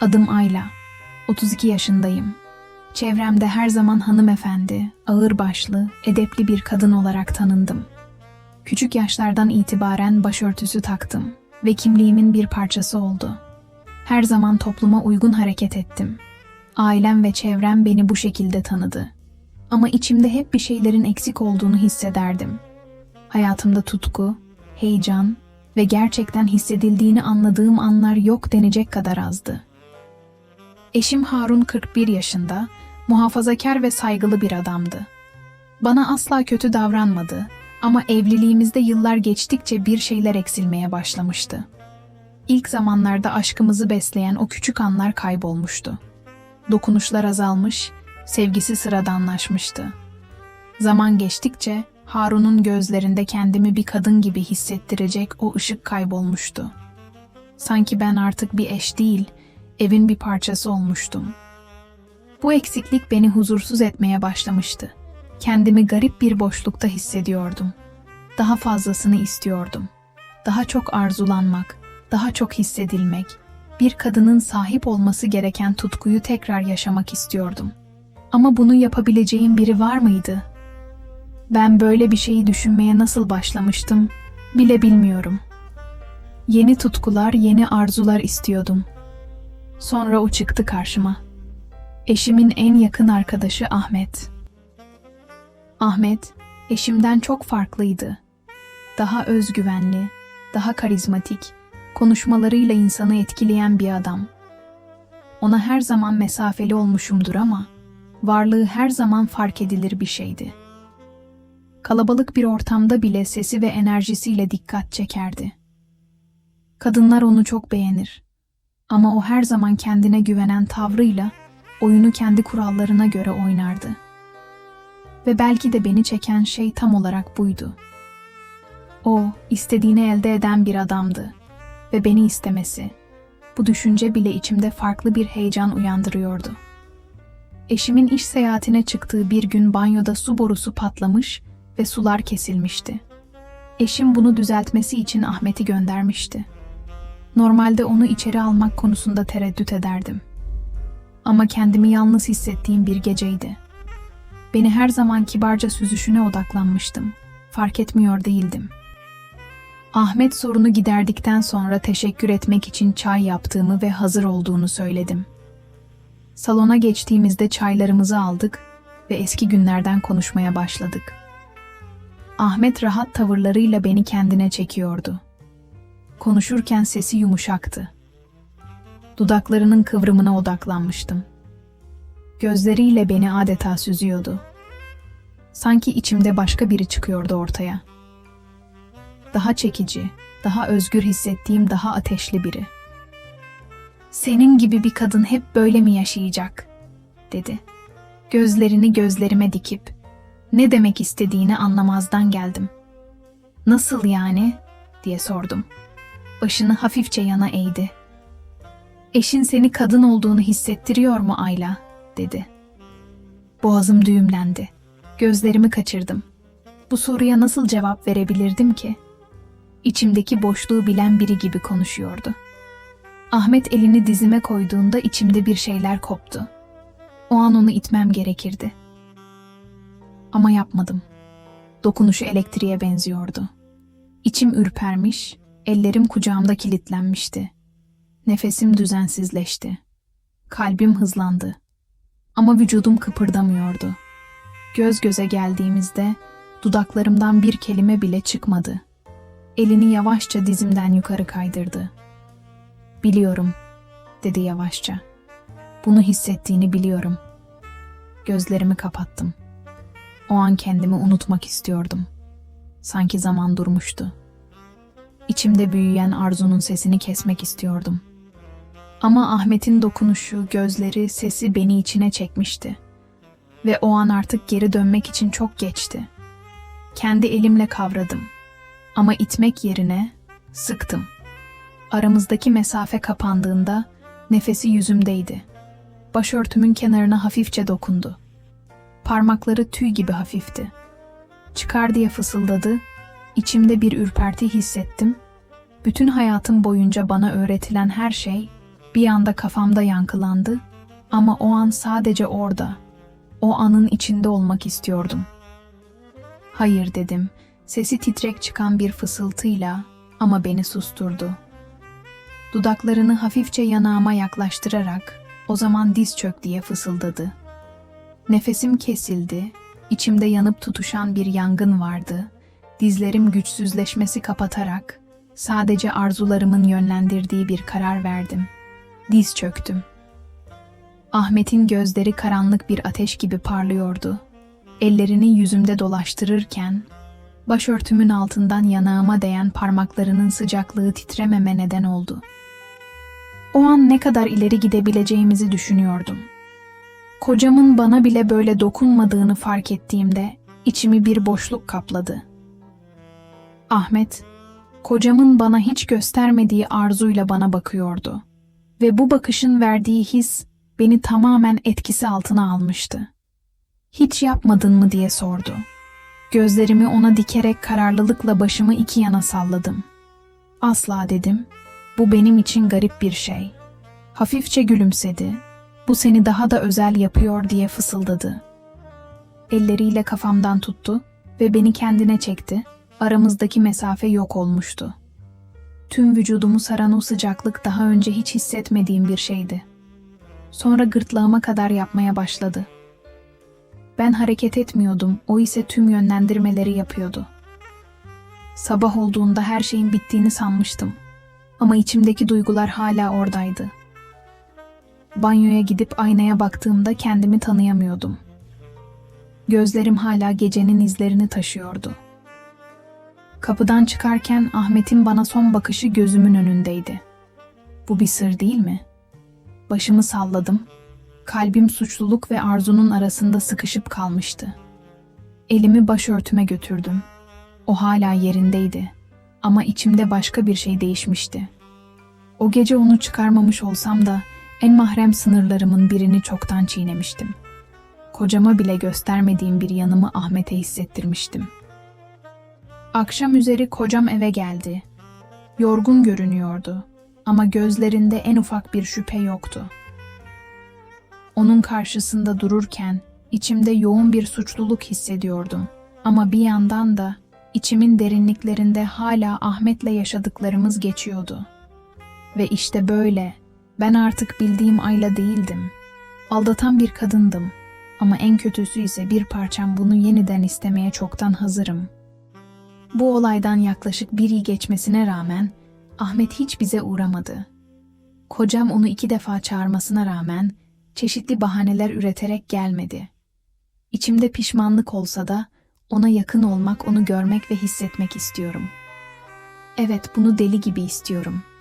Adım Ayla. 32 yaşındayım. Çevremde her zaman hanımefendi, ağırbaşlı, edepli bir kadın olarak tanındım. Küçük yaşlardan itibaren başörtüsü taktım ve kimliğimin bir parçası oldu. Her zaman topluma uygun hareket ettim. Ailem ve çevrem beni bu şekilde tanıdı. Ama içimde hep bir şeylerin eksik olduğunu hissederdim. Hayatımda tutku, heyecan ve gerçekten hissedildiğini anladığım anlar yok denecek kadar azdı. Eşim Harun 41 yaşında, muhafazakar ve saygılı bir adamdı. Bana asla kötü davranmadı ama evliliğimizde yıllar geçtikçe bir şeyler eksilmeye başlamıştı. İlk zamanlarda aşkımızı besleyen o küçük anlar kaybolmuştu. Dokunuşlar azalmış, sevgisi sıradanlaşmıştı. Zaman geçtikçe Harun'un gözlerinde kendimi bir kadın gibi hissettirecek o ışık kaybolmuştu. Sanki ben artık bir eş değil, evin bir parçası olmuştum. Bu eksiklik beni huzursuz etmeye başlamıştı. Kendimi garip bir boşlukta hissediyordum. Daha fazlasını istiyordum. Daha çok arzulanmak, daha çok hissedilmek, bir kadının sahip olması gereken tutkuyu tekrar yaşamak istiyordum. Ama bunu yapabileceğim biri var mıydı? Ben böyle bir şeyi düşünmeye nasıl başlamıştım bile bilmiyorum. Yeni tutkular, yeni arzular istiyordum. Sonra o çıktı karşıma. Eşimin en yakın arkadaşı Ahmet. Ahmet, eşimden çok farklıydı. Daha özgüvenli, daha karizmatik, konuşmalarıyla insanı etkileyen bir adam. Ona her zaman mesafeli olmuşumdur ama varlığı her zaman fark edilir bir şeydi. Kalabalık bir ortamda bile sesi ve enerjisiyle dikkat çekerdi. Kadınlar onu çok beğenir. Ama o her zaman kendine güvenen tavrıyla oyunu kendi kurallarına göre oynardı. Ve belki de beni çeken şey tam olarak buydu. O, istediğini elde eden bir adamdı ve beni istemesi. Bu düşünce bile içimde farklı bir heyecan uyandırıyordu. Eşimin iş seyahatine çıktığı bir gün banyoda su borusu patlamış ve sular kesilmişti. Eşim bunu düzeltmesi için Ahmet'i göndermişti. Normalde onu içeri almak konusunda tereddüt ederdim. Ama kendimi yalnız hissettiğim bir geceydi. Beni her zaman kibarca süzüşüne odaklanmıştım. Fark etmiyor değildim. Ahmet sorunu giderdikten sonra teşekkür etmek için çay yaptığımı ve hazır olduğunu söyledim. Salona geçtiğimizde çaylarımızı aldık ve eski günlerden konuşmaya başladık. Ahmet rahat tavırlarıyla beni kendine çekiyordu. Konuşurken sesi yumuşaktı. Dudaklarının kıvrımına odaklanmıştım. Gözleriyle beni adeta süzüyordu. Sanki içimde başka biri çıkıyordu ortaya. Daha çekici, daha özgür hissettiğim daha ateşli biri. Senin gibi bir kadın hep böyle mi yaşayacak? dedi. Gözlerini gözlerime dikip ne demek istediğini anlamazdan geldim. Nasıl yani? diye sordum. Başını hafifçe yana eğdi. Eşin seni kadın olduğunu hissettiriyor mu Ayla? dedi. Boğazım düğümlendi. Gözlerimi kaçırdım. Bu soruya nasıl cevap verebilirdim ki? İçimdeki boşluğu bilen biri gibi konuşuyordu. Ahmet elini dizime koyduğunda içimde bir şeyler koptu. O an onu itmem gerekirdi. Ama yapmadım. Dokunuşu elektriğe benziyordu. İçim ürpermiş, ellerim kucağımda kilitlenmişti. Nefesim düzensizleşti. Kalbim hızlandı. Ama vücudum kıpırdamıyordu. Göz göze geldiğimizde dudaklarımdan bir kelime bile çıkmadı. Elini yavaşça dizimden yukarı kaydırdı. Biliyorum, dedi yavaşça. Bunu hissettiğini biliyorum. Gözlerimi kapattım. O an kendimi unutmak istiyordum. Sanki zaman durmuştu. İçimde büyüyen arzunun sesini kesmek istiyordum. Ama Ahmet'in dokunuşu, gözleri, sesi beni içine çekmişti. Ve o an artık geri dönmek için çok geçti. Kendi elimle kavradım. Ama itmek yerine sıktım. Aramızdaki mesafe kapandığında nefesi yüzümdeydi. Başörtümün kenarına hafifçe dokundu. Parmakları tüy gibi hafifti. Çıkar diye fısıldadı. İçimde bir ürperti hissettim. Bütün hayatım boyunca bana öğretilen her şey Bir anda kafamda yankılandı ama o an sadece orada, o anın içinde olmak istiyordum. Hayır dedim, sesi titrek çıkan bir fısıltıyla ama beni susturdu. Dudaklarını hafifçe yanağıma yaklaştırarak o zaman diz çök diye fısıldadı. Nefesim kesildi, içimde yanıp tutuşan bir yangın vardı. Dizlerim güçsüzleşmesi kapatarak sadece arzularımın yönlendirdiği bir karar verdim. Diz çöktüm. Ahmet'in gözleri karanlık bir ateş gibi parlıyordu. Ellerini yüzümde dolaştırırken başörtümün altından yanağıma değen parmaklarının sıcaklığı titrememe neden oldu. O an ne kadar ileri gidebileceğimizi düşünüyordum. Kocamın bana bile böyle dokunmadığını fark ettiğimde içimi bir boşluk kapladı. Ahmet, kocamın bana hiç göstermediği arzuyla bana bakıyordu ve bu bakışın verdiği his beni tamamen etkisi altına almıştı. Hiç yapmadın mı diye sordu. Gözlerimi ona dikerek kararlılıkla başımı iki yana salladım. Asla dedim. Bu benim için garip bir şey. Hafifçe gülümsedi. Bu seni daha da özel yapıyor diye fısıldadı. Elleriyle kafamdan tuttu ve beni kendine çekti. Aramızdaki mesafe yok olmuştu. Tüm vücudumu saran o sıcaklık daha önce hiç hissetmediğim bir şeydi. Sonra gırtlağıma kadar yapmaya başladı. Ben hareket etmiyordum, o ise tüm yönlendirmeleri yapıyordu. Sabah olduğunda her şeyin bittiğini sanmıştım. Ama içimdeki duygular hala oradaydı. Banyoya gidip aynaya baktığımda kendimi tanıyamıyordum. Gözlerim hala gecenin izlerini taşıyordu. Kapıdan çıkarken Ahmet'in bana son bakışı gözümün önündeydi. Bu bir sır değil mi? Başımı salladım. Kalbim suçluluk ve arzunun arasında sıkışıp kalmıştı. Elimi başörtüme götürdüm. O hala yerindeydi. Ama içimde başka bir şey değişmişti. O gece onu çıkarmamış olsam da en mahrem sınırlarımın birini çoktan çiğnemiştim. Kocama bile göstermediğim bir yanımı Ahmet'e hissettirmiştim. Akşam üzeri kocam eve geldi. Yorgun görünüyordu ama gözlerinde en ufak bir şüphe yoktu. Onun karşısında dururken içimde yoğun bir suçluluk hissediyordum. Ama bir yandan da içimin derinliklerinde hala Ahmet'le yaşadıklarımız geçiyordu. Ve işte böyle ben artık bildiğim Ayla değildim. Aldatan bir kadındım. Ama en kötüsü ise bir parçam bunu yeniden istemeye çoktan hazırım. Bu olaydan yaklaşık bir yıl geçmesine rağmen Ahmet hiç bize uğramadı. Kocam onu iki defa çağırmasına rağmen çeşitli bahaneler üreterek gelmedi. İçimde pişmanlık olsa da ona yakın olmak, onu görmek ve hissetmek istiyorum. Evet, bunu deli gibi istiyorum.''